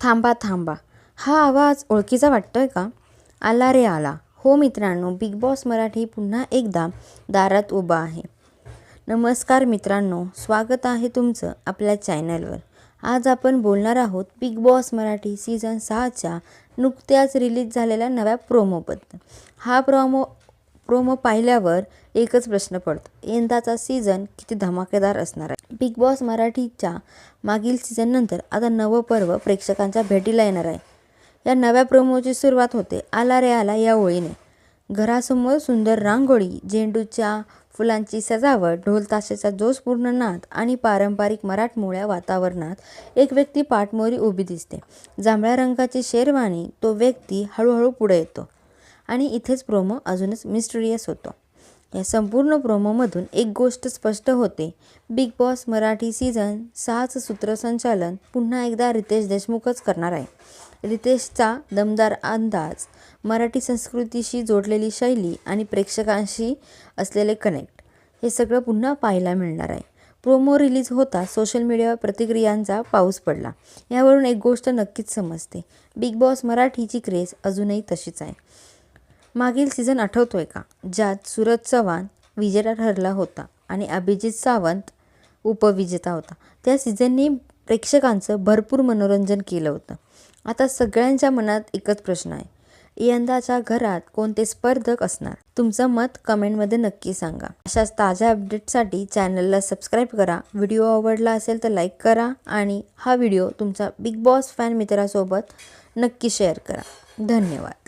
थांबा थांबा. हा आवाज ओळखीचा वाटतोय का? आला रे आला. हो मित्रांनो बिग बॉस मराठी पुन्हा एकदा दारात उभा आहे. नमस्कार मित्रांनो स्वागत आहे तुमचं आपल्या चॅनलवर आज आपण बोलणार आहोत बिग बॉस मराठी सीझन सहाच्या नुकत्याच रिलीज झालेल्या नव्या प्रोमोबद्दल हा प्रोमो प्रोमो पाहिल्यावर एकच प्रश्न पडतो. यंदाचा सीझन किती धमाकेदार असणार आहे? बिग बॉस मराठीच्या मागील सीझननंतर आता नवं पर्व प्रेक्षकांच्या भेटीला येणार आहे. या नव्या प्रोमोची सुरुवात होते आला रे आला या ओळीने. घरासमोर सुंदर रांगोळी झेंडूच्या फुलांची सजावट ढोलताशेचा जोसपूर्ण जोशपूर्ण नाद आणि पारंपरिक मराठमोळ्या वातावरणात एक व्यक्ती पाठमोरी उभी दिसते. जांभळ्या रंगाची शेरवानी तो व्यक्ती हळूहळू पुढे येतो. आणि इथेच प्रोमो अजूनच मिस्टरियस होतो. या संपूर्ण प्रोमोमधून एक गोष्ट स्पष्ट होते. बिग बॉस मराठी सीझन सहाचं सूत्रसंचालन पुन्हा एकदा रितेश देशमुखच करणार आहे. रितेशचा दमदार अंदाज मराठी संस्कृतीशी जोडलेली शैली आणि प्रेक्षकांशी असलेले कनेक्ट हे सगळं पुन्हा पाहायला मिळणार आहे. प्रोमो रिलीज होता सोशल मीडियावर प्रतिक्रियांचा पाऊस पडला. यावरून एक गोष्ट नक्कीच समजते. बिग बॉस मराठीची क्रेज अजूनही तशीच आहे. मागील सीझन आठवतोय का? ज्यात सूरज चव्हाण विजेता ठरला होता आणि अभिजित सावंत उपविजेता होता. त्या सीझननी प्रेक्षकांचं भरपूर मनोरंजन केलं होतं. आता सगळ्यांच्या मनात एकच प्रश्न आहे. यंदाच्या घरात कोणते स्पर्धक असणार? तुमचं मत कमेंटमध्ये नक्की सांगा. अशाच ताज्या अपडेटसाठी चॅनलला सबस्क्राईब करा. व्हिडिओ आवडला असेल तर लाईक करा आणि हा व्हिडिओ तुमच्या बिग बॉस फॅन मित्रासोबत नक्की शेअर करा. धन्यवाद.